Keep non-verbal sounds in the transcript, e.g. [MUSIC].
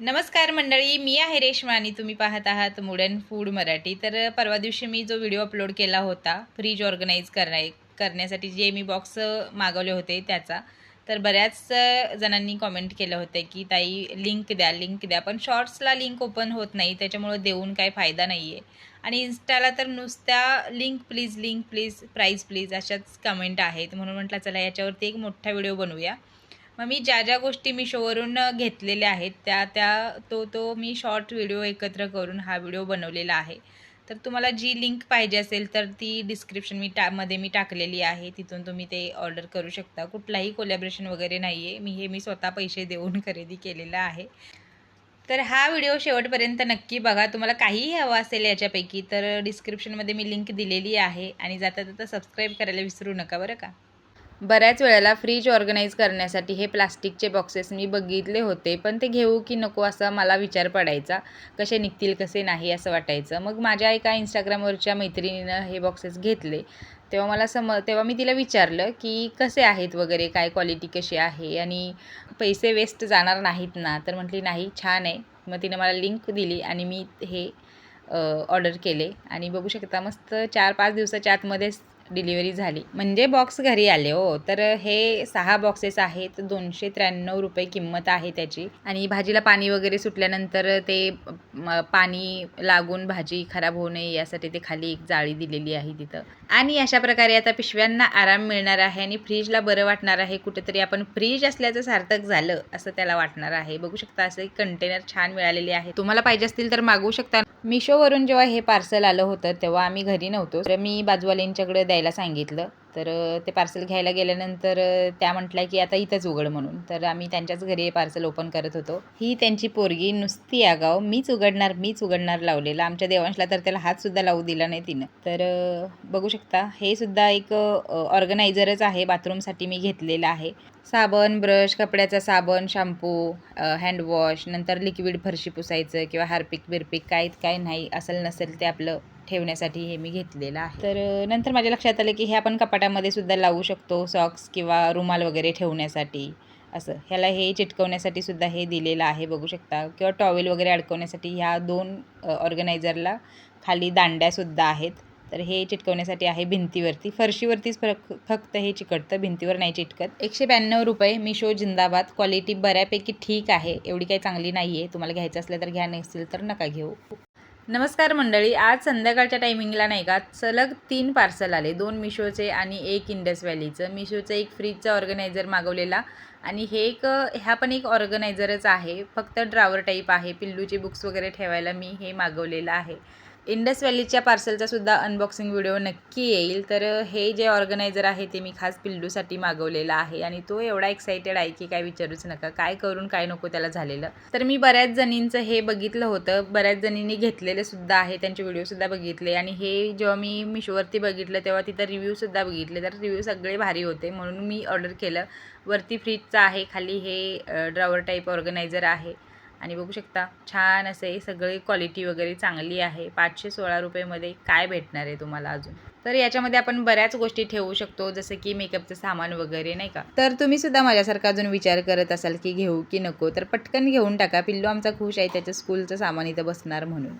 नमस्कार मंडळी मी आहे रेश्मा आणि तुम्ही पाहत आहात मुडन फूड मराठी. तर परवा दिवशी मी जो व्हिडिओ अपलोड केला होता फ्रीज ऑर्गनाईज करण्या करण्यासाठी जे मी बॉक्स मागवले होते त्याचा तर बऱ्याच जणांनी कॉमेंट केलं होतं की ताई लिंक द्या लिंक द्या. पण शॉर्ट्सला लिंक ओपन होत नाही त्याच्यामुळं देऊन काही फायदा नाही आहे आणि इन्स्टाला तर नुसत्या link please link please prize please अशाच कमेंट आहेत. म्हणून म्हटलं चला याच्यावरती एक मोठा व्हिडिओ बनवूया. मग मी ज्या ज्या गोष्टी मी शोवरून घेतलेल्या आहेत त्या त्या तो तो मी शॉर्ट व्हिडिओ एकत्र करून हा व्हिडिओ बनवलेला आहे. तर तुम्हाला जी लिंक पाहिजे असेल तर ती डिस्क्रिप्शन मी टा मध्ये मी टाकलेली आहे. तिथून तुम्ही ते ऑर्डर करू शकता. कुठलाही कोलॅबरेशन वगैरे नाही आहे मी हे मी स्वतः पैसे देऊन [LAUGHS] खरेदी केलेलं आहे. तर हा व्हिडिओ शेवटपर्यंत नक्की बघा. तुम्हाला काहीही हवं असेल याच्यापैकी तर डिस्क्रिप्शनमध्ये मी लिंक दिलेली आहे. आणि जाता जाता सबस्क्राईब करायला विसरू नका बरं का? बऱ्याच वेळेला फ्रीज ऑर्गनाईज करण्यासाठी हे प्लास्टिकचे बॉक्सेस मी बघितले होते पण ते घेऊ की नको असा मला विचार पडायचा. कसे निघतील कसे नाही असं वाटायचं. मग माझ्या एका इंस्टाग्रामवरच्या मैत्रिणीनं हे बॉक्सेस घेतले. तेव्हा मला सम तेव्हा मी तिला विचारलं की कसे आहेत वगैरे काय क्वालिटी कशी आहे आणि पैसे वेस्ट जाणार नाहीत ना? तर म्हटली नाही छान आहे. मग तिनं मला लिंक दिली आणि मी हे ऑर्डर केले. आणि बघू शकता मस्त चार पाच दिवसाच्या आतमध्येच डिलिव्हरी झाली. म्हणजे बॉक्स घरी आले हो. तर हे सहा बॉक्सेस आहेत. दोनशे त्र्याण्णव रुपये किंमत आहे त्याची. आणि भाजीला पाणी वगैरे सुटल्यानंतर ते पाणी लागून भाजी खराब होऊ नये यासाठी ते खाली एक जाळी दिलेली आहे तिथं. आणि अशा प्रकारे आता पिशव्यांना आराम मिळणार आहे आणि फ्रीजला बरं वाटणार आहे. कुठेतरी आपण फ्रीज असल्याचं सार्थक झालं असं त्याला वाटणार आहे. बघू शकता असे कंटेनर छान मिळालेले आहे तुम्हाला पाहिजे असतील तर मागवू शकता. मिशोवरून जेव्हा हे पार्सल आलं होतं तेव्हा आम्ही घरी नव्हतो. तर मी बाजूवाल्यांच्याकडे द्यायला सांगितलं. तर ते पार्सल घ्यायला गेल्यानंतर त्या म्हटल्या की आता इथंच उघड म्हणून. तर आम्ही त्यांच्याच घरी पार्सल ओपन करत होतो. ही त्यांची पोरगी नुसती आगाव मीच उघडणार मीच उघडणार लावलेला. आमच्या देवांशला तर त्याला हातसुद्धा लावू दिला नाही तिनं. तर बघू शकता हे सुद्धा एक ऑर्गनायझरच आहे. बाथरूमसाठी मी घेतलेलं आहे. साबण ब्रश कपड्याचा साबण शॅम्पू हँडवॉश नंतर लिक्विड फरशी पुसायचं किंवा हार्पिक बिरपिक काय काय नाही असेल नसेल ते आपलं. ठेवण्यासाठी हे मी घेतलेलं आहे. तर नंतर माझ्या लक्षात आलं की हे आपण कपाटामध्ये सुद्धा लावू शकतो सॉक्स किंवा रुमाल वगैरे ठेवण्यासाठी. असं. ह्याला हे चिटकवण्यासाठी सुद्धा हे दिलेलं आहे बघू शकता. किंवा टॉवेल वगैरे अडकवण्यासाठी ह्या दोन ऑर्गनायझरला खाली दांड्यासुद्धा आहेत. तर हे चिटकवण्यासाठी आहे भिंतीवरती. फरशीवरतीच फरक फक्त हे चिकटतं भिंतीवर नाही चिटकत. एकशे ब्याण्णव रुपये मिशो जिंदाबाद. क्वालिटी बऱ्यापैकी ठीक आहे. एवढी काही चांगली नाही आहे तुम्हाला घ्यायचं असलं तर घ्या नसेल तर नका घेऊ. नमस्कार मंडळी आज संध्याकाळच्या टायमिंगला नाही का सलग तीन पार्सल आले. दोन मिशोचे आणि एक इंडस व्हॅलीचं मिशोचं एक फ्रीजचं ऑर्गनायझर मागवलेला आणि हे एक ह्या पण एक ऑर्गनायझरच आहे. फक्त ड्रावर टाईप आहे. पिल्लूचे बुक्स वगैरे ठेवायला मी हे मागवलेलं आहे. इंडस व्हॅलीच्या पार्सलचा सुद्धा अनबॉक्सिंग व्हिडिओ नक्की येईल. तर हे जे ऑर्गनायझर आहे ते मी खास पिल्लूसाठी मागवलेलं आहे आणि तो एवढा एक्सायटेड आहे की काय विचारूच नका. काय करून काय नको त्याला झालेलं. तर मी बऱ्याच जणींचं हे बघितलं होतं. बऱ्याच जणींनी घेतलेले सुद्धा आहे. त्यांचे व्हिडिओसुद्धा बघितले आणि हे जेव्हा मी मिशोवरती बघितलं तेव्हा तिथं रिव्ह्यूसुद्धा बघितले. तर रिव्ह्यू सगळे भारी होते म्हणून मी ऑर्डर केलं. वरती फ्रीजचं आहे. खाली हे ड्रॉवर टाईप ऑर्गनायझर आहे. आणि बघू शकता छान असे सगळी क्वालिटी वगैरे चांगली आहे. पाचशे सोळा रुपयेमध्ये काय भेटणार आहे तुम्हाला अजून? तर याच्यामध्ये आपण बऱ्याच गोष्टी ठेवू शकतो जसं की मेकअपचं सामान वगैरे नाही का? तर तुम्ही सुद्धा माझ्यासारखा अजून विचार करत असाल की घेऊ की नको तर पटकन घेऊन टाका. पिल्लू आमचा खुश आहे त्याच्या स्कूलचं सामान इथं बसणार म्हणून.